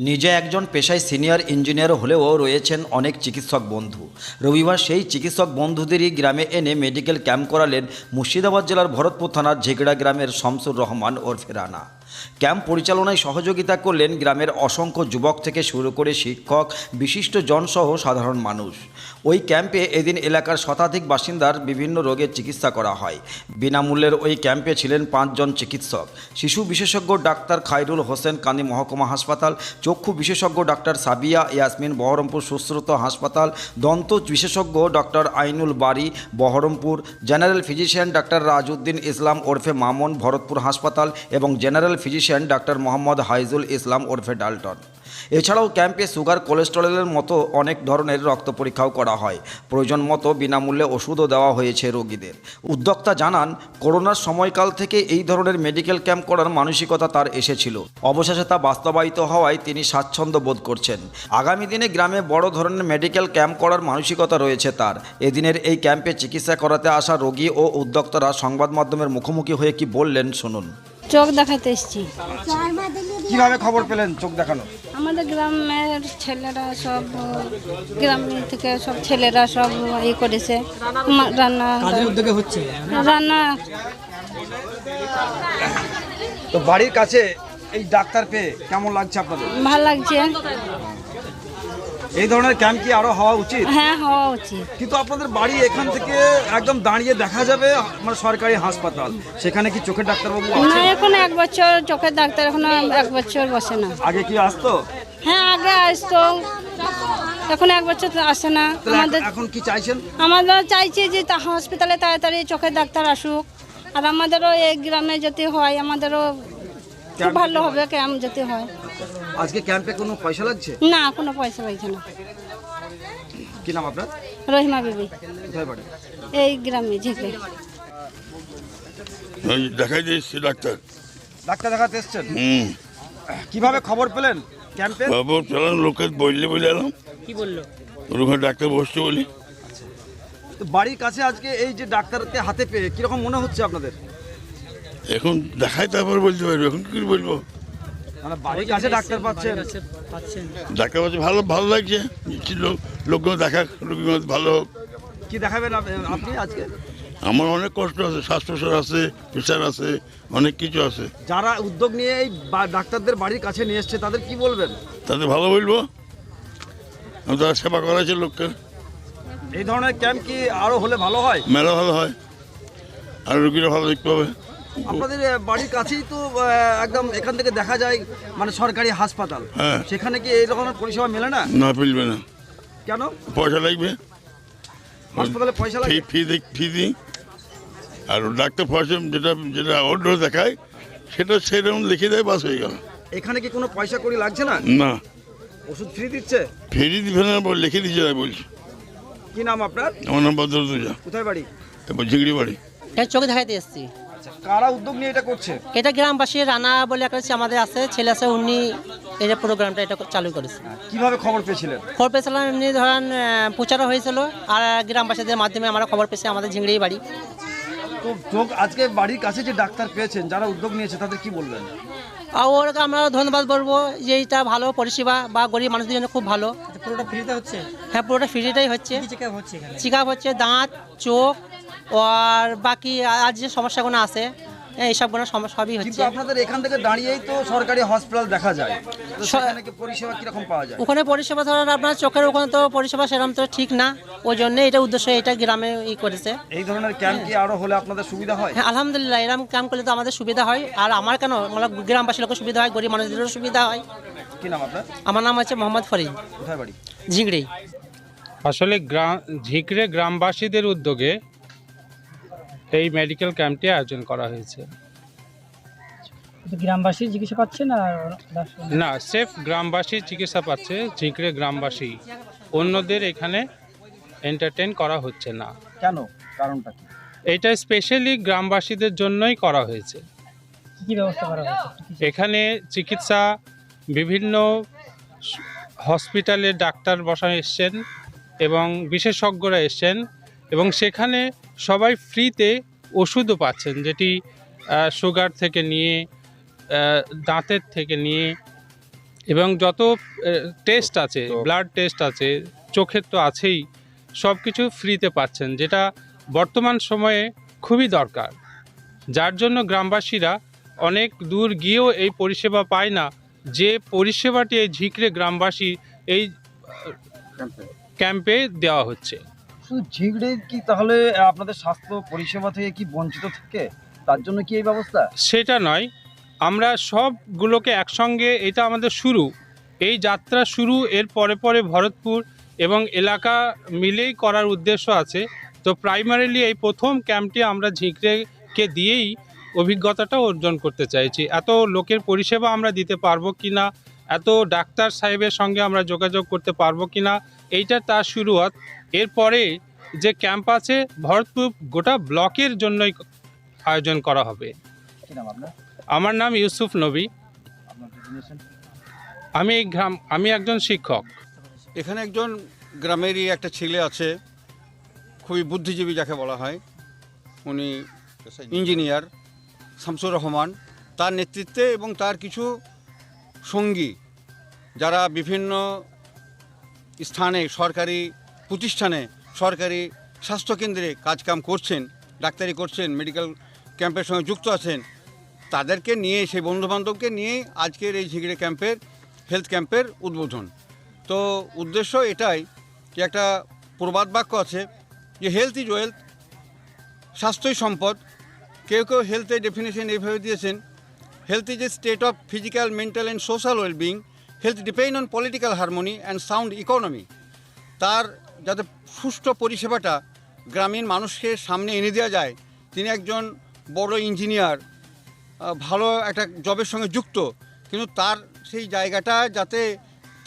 নিজে একজন পেশায় সিনিয়র ইঞ্জিনিয়ার হলেও রয়েছেন অনেক চিকিৎসক বন্ধু। রবিবার সেই চিকিৎসক বন্ধুদেরই গ্রামে এনে মেডিকেল ক্যাম্প করালেন মুর্শিদাবাদ জেলার ভরতপুর থানার ঝেগড়া গ্রামের শামসুর রহমান ওরফে রানা। ক্যাম্প পরিচালনায় সহযোগিতা করলেন গ্রামের অসংখ্য যুবক থেকে শুরু করে শিক্ষক, বিশিষ্ট জনসহ সাধারণ মানুষ। ওই ক্যাম্পে এদিন এলাকার শতাধিক বাসিন্দার বিভিন্ন রোগের চিকিৎসা করা হয়। বিনামূল্যের ওই ক্যাম্পে ছিলেন পাঁচজন চিকিৎসক। শিশু বিশেষজ্ঞ ডাক্তার খায়রুল হোসেন কানি মহকুমা হাসপাতাল, চক্ষু বিশেষজ্ঞ ডাক্তার সাবিয়া ইয়াসমিন বহরমপুর সুশ্রুত হাসপাতাল, দন্ত বিশেষজ্ঞ ডক্টর আইনুল বাড়ি বহরমপুর, জেনারেল ফিজিশিয়ান ডাক্তার রাজউদ্দিন ইসলাম ওরফে মামুন ভরতপুর হাসপাতাল এবং জেনারেল ফিজিশিয়ান ডাক্তার মোহাম্মদ হাইজুল ইসলাম ওরফে ডালটন। এছাড়াও ক্যাম্পে সুগার কোলেস্টেরলের মতো অনেক ধরনের রক্ত পরীক্ষাও করা হয়। প্রয়োজন মতো বিনামূল্যে ওষুধও দেওয়া হয়েছে রোগীদের। উদ্যোক্তা জানান করোনার সময়কাল থেকে এই ধরনের মেডিকেল ক্যাম্প করার মানসিকতা তার এসেছিল। অবশেষে তা বাস্তবায়িত হওয়ায় তিনি স্বাচ্ছন্দ্য বোধ করছেন। আগামী দিনে গ্রামে বড় ধরনের মেডিকেল ক্যাম্প করার মানসিকতা রয়েছে তার। এদিনের এই ক্যাম্পে চিকিৎসা করাতে আসা রোগী ও উদ্যোক্তারা সংবাদ মাধ্যমের মুখোমুখি হয়ে কি বললেন শুনুন। চোখ দেখাতে এসেছি। কীভাবে খবর পেলেন চোখ দেখানো? আমাদের গ্রামের ছেলেরা সব গ্রাম থেকে সব ছেলেরা সব ই করেছে। মা- রান্না কাজের উদ্যোগে হচ্ছে? রান্না। তো বাড়ির কাছে এই ডাক্তার পেয়ে কেমন লাগছে আপনাদের? ভালো লাগছে। এই ধরনের ক্যাম্প কি আরও হওয়া উচিত? হ্যাঁ হওয়া উচিত। কিন্তু আপনাদের বাড়ি এখান থেকে একদম দাঁড়িয়ে দেখা যাবে আমার সরকারি হাসপাতাল। সেখানে কি চোখের ডাক্তারবাবু না এখন এক বছর চোখের ডাক্তার এখন এক বছর বসে না। আগে কি আসতো? হ্যাঁ আগে আসতো। এখন এক বছর তো আসে না। আমাদের এখন কি চাইছেন? আমরা চাইছি যে তা হসপিটালে তাড়াতাড়ি চোখের ডাক্তার আসুক। আর আমাদেরও এই গ্রামে যদি হয় আমাদেরও খুব ভালো হবে ক্যাম্প যদি হয়। আজকে ক্যাম্পে কোনো পয়সা লাগছে? না কোনো পয়সা লাগছে না। কি নাম আপনার? রহিমা বিবি। কোথায় বাড়ি? এই গ্রামে ঝিঁকে ওই দেখাই দিয়েছি ডাক্তার। ডাক্তার দেখাতে এসছেন? হুম। কীভাবে খবর পেলেন ক্যাম্পে খবর চালান লোকে বললে বলে এলাম। কি বলল? ওখানে ডাক্তার বসছে বলি। তো বাড়ির কাছে আজকে এই যে ডাক্তারকে হাতে পেয়ে কীরকম মনে হচ্ছে আপনাদের? এখন দেখাই তারপর বলতে পারব এখন কি বলব? মানে বাড়ির কাছে ডাক্তার পাচ্ছেন? ডাক্তার বলছে ভালো ভালো লাগছে। লোকগুলো দেখা রোগীগুলো ভালো হোক। কি দেখাবেন আপনি আজকে? আমার অনেক কষ্ট আছে শ্বাস প্রশ্বাস আছে প্রেশার আছে অনেক কিছু আছে। যারা উদ্যোগ নিয়ে এই বা- ডাক্তারদের বাড়ির কাছে নিয়ে এসছে তাদের কি বলবেন? তাদের ভালো বলব। তারা সেবা করাইছে লোককে। এই ধরনের ক্যাম্প কি আরও হলে ভালো হয়? মেলা ভালো হয়। আর রুগীরা ভালো দেখতে পাবে। আপনাদের বাড়ির কাছেই তো একদম এখান থেকে দেখা যায় মানে সরকারি হাসপাতাল। হ্যাঁ। সেখানে কি এই রকমের পরিষেবা মেলে না? না ফেলবে না। কেন? পয়সা লাগবে। হাসপাতালে পয়সা ফি লাগে? ফি দিই ফি দিই। আর ডাক্তার পয়সা যেটা যেটা অর্ডার দেখায় সেটা সেরকম লিখে দেয় বাস হয়ে গেল। এখানে কি কোনো পয়সা করি লাগছে না? না। ওষুধ ফ্রি দিচ্ছে? ফ্রি দিবে না বল লিখে দিচ্ছে তাই বলছি। কি নাম আপনার? আমার নাম ভদ্রতুজা কোথায় বাড়ি? ঝিগড়ি বাড়ি। এটা চোখে দেখাইতে এসেছি। কারা উদ্যোগ নিয়ে এটা করছে? এটা গ্রামবাসী রানা বলে একটা আমাদের আছে ছেলে আছে উনি এই যে প্রোগ্রামটা এটা চালু করেছে। কীভাবে খবর পেয়েছিলেন? খবর পেয়েছিলাম এমনি ধরেন প্রচারও হয়েছিল আর গ্রামবাসীদের মাধ্যমে আমরা খবর পেয়েছি আমাদের ঝিংড়ি বাড়ি। তো যোগ আজকে বাড়ির কাছে যে ডাক্তার পেয়েছেন যারা উদ্যোগ নিয়েছে তাদের কি বলবেন? আর ওরকে আমরা ধন্যবাদ বলব যে এটা ভালো পরিষেবা বা গরিব মানুষদের জন্য খুব ভালো। আচ্ছা, পুরোটা ফ্রিতে হচ্ছে? হ্যাঁ পুরোটা ফ্রিটাই হচ্ছে। কি চেক হচ্ছে হচ্ছে দাঁত চোখ আর বাকি আর যে সমস্যাগুলো আছে হ্যাঁ, এইসবগুলো সম- সবই হচ্ছে। আপনাদের এখান থেকে দাঁড়িয়েই তো সরকারি হসপিটাল দেখা যায়। পরিষেবা কীরকম পাওয়া যায়? ওখানে পরিষেবা ধরেন আপনার চোখের ওখানে তো পরিষেবা সেরকম তো ঠিক না ওই জন্য এটা উদ্দেশ্য এটা গ্রামে ই করেছে। এই ধরনের ক্যাম্প কি আরও হলে আপনাদের সুবিধা হয়? হ্যাঁ আলহামদুলিল্লাহ এরকম কাম করলে তো আমাদের সুবিধা হয়। আর আমার কেন মানে গ্রামবাসী লোকের সুবিধা হয় গরিব মানুষদেরও সুবিধা হয়। কি নাম আপনার? আমার নাম হচ্ছে মোহাম্মদ ফরিদ। কোথায় বাড়ি? ঝিংড়ি। আসলে গ্রাম ঝিকরে গ্রামবাসীদের উদ্যোগে এই মেডিকেল ক্যাম্পটি আয়োজন করা হয়েছে। তো গ্রামবাসী চিকিৎসা পাচ্ছেন আর না সেফ গ্রামবাসী চিকিৎসা পাচ্ছে ঝিকরে গ্রামবাসী। অন্যদের এখানে এন্টারটেন করা হচ্ছে না। কেন? কারণটা কি? এটা স্পেশালি গ্রামবাসীদের জন্যই করা হয়েছে। কি কি ব্যবস্থা করা হয়েছে? এখানে চিকিৎসা বিভিন্ন হসপিটালে ডাক্তার বসা এসছেন এবং বিশেষজ্ঞরা এসছেন। এবং সেখানে সবাই ফ্রিতে ওষুধও পাচ্ছেন যেটি সুগার থেকে নিয়ে দাঁতের থেকে নিয়ে এবং যত টেস্ট আছে ব্লাড টেস্ট আছে চোখের তো আছেই সব কিছু ফ্রিতে পাচ্ছেন যেটা বর্তমান সময়ে খুবই দরকার। যার জন্য গ্রামবাসীরা অনেক দূর গিয়েও এই পরিষেবা পায় না যে পরিষেবাটি এই ঝিকরে গ্রামবাসী এই ক্যাম্পে দেওয়া হচ্ছে। শুধু ঝিগড়ে কি তাহলে আপনাদের স্বাস্থ্য পরিষেবা থেকে কি বঞ্চিত থাকে? তার জন্য কি এই ব্যবস্থা? সেটা নয়। আমরা সবগুলোকে একসঙ্গে, এটা আমাদের শুরু। এই যাত্রা শুরু, এর পরে পরে ভরতপুর এবং এলাকা মিলেই করার উদ্দেশ্য আছে। তো প্রাইমারিলি এই প্রথম ক্যাম্পটি আমরা ঝিঁকড়েকে দিয়েই অভিজ্ঞতাটা অর্জন করতে চাইছি। এত লোকের পরিষেবা আমরা দিতে পারব কি না এত ডাক্তার সাহেবের সঙ্গে আমরা যোগাযোগ করতে পারব কি না এইটা তার শুরুয়াত। এরপরে যে ক্যাম্প আছে ভরতপুর গোটা ব্লকের জন্যই আয়োজন করা হবে। কি নাম আপনার? আমার নাম ইউসুফ নবী। আমি এই গ্রাম আমি একজন শিক্ষক। এখানে একজন গ্রামেরই একটা ছেলে আছে খুবই বুদ্ধিজীবী যাকে বলা হয়। উনি ইঞ্জিনিয়ার শামসুর রহমান। তার নেতৃত্বে এবং তার কিছু সঙ্গী যারা বিভিন্ন স্থানে সরকারি প্রতিষ্ঠানে সরকারি স্বাস্থ্যকেন্দ্রে কাজকাম করছেন, ডাক্তারি করছেন মেডিকেল ক্যাম্পের সঙ্গে যুক্ত আছেন, তাদেরকে নিয়ে, সেই বন্ধুবান্ধবকে নিয়ে আজকের এই ঝিগড়ে ক্যাম্পের হেলথ ক্যাম্পের উদ্বোধন। তো উদ্দেশ্য এটাই যে একটা প্রবাদ বাক্য আছে যে হেলথ ইজ ওয়েলথ স্বাস্থ্যই সম্পদ। কেউ কেউ হেলথের ডেফিনেশন এইভাবে দিয়েছেন health is a state of physical mental and social wellbeing health depend on political harmony and sound economy তার যাতে সুষ্ঠু পরিষেবাটা গ্রামীণ মানুষকে সামনে এনে দেওয়া যায়। তিনি একজন বড় ইঞ্জিনিয়ার ভালো একটা জবের সঙ্গে যুক্ত। কিন্তু তার সেই জায়গাটা যাতে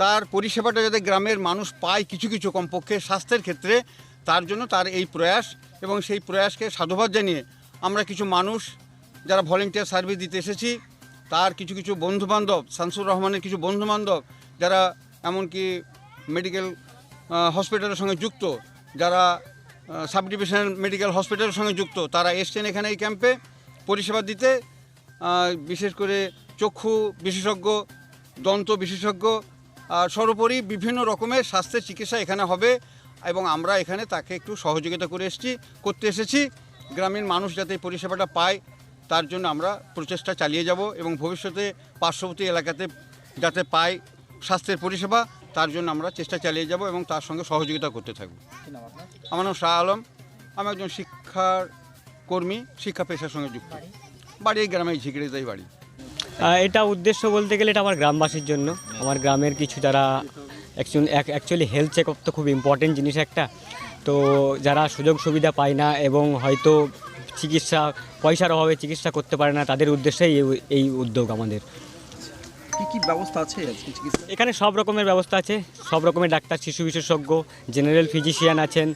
তার পরিষেবাটা যাতে গ্রামের মানুষ পায় কিছু কিছু কমপক্ষে স্বাস্থ্যের ক্ষেত্রে, তার জন্য তার এই প্রয়াস এবং সেই প্রয়াসকে সাধুবাদ জানিয়ে আমরা কিছু মানুষ যারা ভলেন্টিয়ার সার্ভিস দিতে এসেছি, তার কিছু কিছু বন্ধুবান্ধব, শামসুর রহমানের কিছু বন্ধুবান্ধব, যারা এমনকি মেডিকেল হসপিটালের সঙ্গে যুক্ত। যারা সাব ডিভিশনাল মেডিকেল হসপিটালের সঙ্গে যুক্ত, তারা এসছেন এখানে এই ক্যাম্পে পরিষেবা দিতে। বিশেষ করে চক্ষু বিশেষজ্ঞ, দন্ত বিশেষজ্ঞ, আর সর্বোপরি বিভিন্ন রকমের স্বাস্থ্যের চিকিৎসা এখানে হবে এবং আমরা এখানে তাকে একটু সহযোগিতা করে এসেছি, করতে এসেছি। গ্রামীণ মানুষ যাতে এই পরিষেবাটা পায়, তার জন্য আমরা প্রচেষ্টা চালিয়ে যাব এবং ভবিষ্যতে পার্শ্ববর্তী এলাকাতে যাতে পায় স্বাস্থ্যের পরিষেবা। তার জন্য আমরা চেষ্টা চালিয়ে যাব এবং তার সঙ্গে সহযোগিতা করতে থাকব। আমার নাম শাহ আলম। আমি একজন শিক্ষার কর্মী শিক্ষা পেশার সঙ্গে যুক্ত। বাড়ি? এই গ্রামে ঝিগড়িতেই বাড়ি। এটা উদ্দেশ্য বলতে গেলে এটা আমার গ্রামবাসীর জন্য। আমার গ্রামের কিছু যারা অ্যাকচুয়ালি হেলথ চেক আপ তো খুব ইম্পর্টেন্ট জিনিস একটা। তো যারা সুযোগ সুবিধা পায় না এবং হয়তো চিকিৎসা পয়সার অভাবে চিকিৎসা করতে পারে না তাদের উদ্দেশ্যেই এই- এই উদ্যোগ আমাদের। কি ব্যবস্থা আছে এখানে সব রকমের ব্যবস্থা আছে, সব রকমের ডাক্তার, শিশু বিশেষজ্ঞ জেনারেল ফিজিশিয়ান আছেন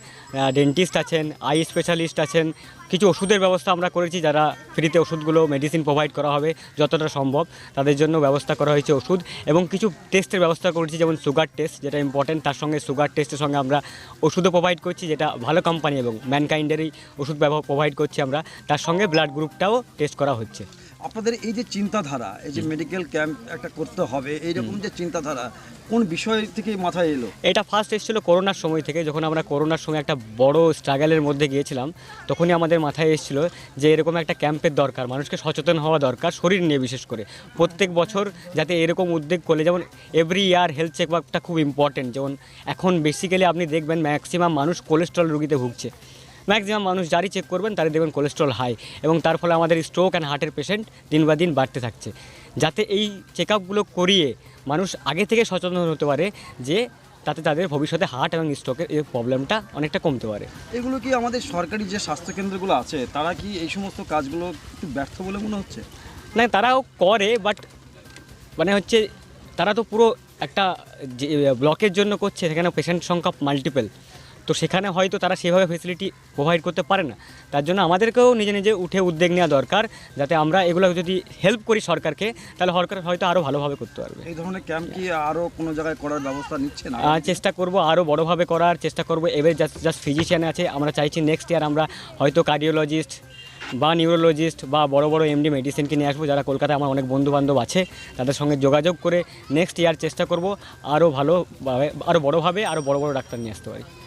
ডেন্টিস্ট আছেন আই স্পেশালিস্ট আছেন, কিছু ওষুধের ব্যবস্থা আমরা করেছি যারা ফ্রিতে ওষুধগুলো মেডিসিন প্রোভাইড করা হবে যতটা সম্ভব, তাদের জন্য ব্যবস্থা করা হয়েছে ওষুধ এবং কিছু টেস্টের ব্যবস্থা করেছি, যেমন সুগার টেস্ট যেটা ইম্পর্টেন্ট তার সঙ্গে সুগার টেস্টের সঙ্গে আমরা ওষুধও প্রোভাইড করছি, যেটা ভালো কোম্পানি এবং ম্যানকাইন্ডেরই ওষুধ ব্যবহার প্রোভাইড করছি আমরা, তার সঙ্গে ব্লাড গ্রুপটাও টেস্ট করা হচ্ছে। আপনাদের এই যে চিন্তাধারা এই যে মেডিকেল ক্যাম্প একটা করতে হবে এইরকম যে চিন্তাধারা কোন বিষয় থেকে মাথায় এলো? এটা ফার্স্ট এসেছিল করোনার সময় থেকে যখন আমরা করোনার সময় একটা বড় স্ট্রাগলের মধ্যে গিয়েছিলাম তখনই আমাদের মাথায় এসেছিল যে এরকম একটা ক্যাম্পের দরকার মানুষকে সচেতন হওয়া দরকার শরীর নিয়ে বিশেষ করে। প্রত্যেক বছর যাতে এরকম উদ্যোগ করলে যেমন এভরি ইয়ার হেলথ চেক আপটা খুব ইম্পর্টেন্ট যেমন এখন বেসিক্যালি আপনি দেখবেন ম্যাক্সিমাম মানুষ কোলেস্ট্রল রুগীতে ভুগছে। ম্যাক্সিমাম মানুষ যারই চেক করবেন তারই দেখবেন কোলেস্ট্রল হাই এবং তার ফলে আমাদের স্ট্রোক অ্যান্ড হার্টের পেশেন্ট দিন বা দিন বাড়তে থাকছে। যাতে এই চেক আপগুলো করিয়ে মানুষ আগে থেকে সচেতন হতে পারে যে তাতে তাদের ভবিষ্যতে হার্ট এবং স্ট্রোকের এই প্রবলেমটা অনেকটা কমতে পারে। এগুলো কি আমাদের সরকারি যে স্বাস্থ্যকেন্দ্রগুলো আছে তারা কি এই সমস্ত কাজগুলো একটু ব্যর্থ বলে মনে হচ্ছে? না তারাও করে বাট মানে হচ্ছে তারা তো পুরো একটা যে ব্লকের জন্য করছে সেখানে পেশেন্ট সংখ্যা মাল্টিপল তো সেখানে হয়তো তারা সেভাবে ফেসিলিটি প্রোভাইড করতে পারে না। তার জন্য আমাদেরকেও নিজে নিজে উঠে উদ্যোগ নেওয়া দরকার যাতে আমরা এগুলো যদি হেল্প করি সরকারকে তাহলে সরকার হয়তো আরও ভালোভাবে করতে পারবে। এই ধরনের ক্যাম্প কি আরও কোনো জায়গায় করার ব্যবস্থা নিচ্ছে না? চেষ্টা করব আরও বড়োভাবে করার চেষ্টা করব। এবার জাস্ট জাস্ট ফিজিশিয়ান আছে আমরা চাইছি নেক্সট ইয়ার আমরা হয়তো কার্ডিওলজিস্ট বা নিউরোলজিস্ট বা বড় বড় এমডি মেডিসিনকে নিয়ে আসব যারা কলকাতায় আমার অনেক বন্ধু বান্ধব আছে তাদের সঙ্গে যোগাযোগ করে নেক্সট ইয়ার চেষ্টা করব আরও ভালোভাবে আরও বড়োভাবে আরও বড় বড় ডাক্তার নিয়ে আসতে পারি।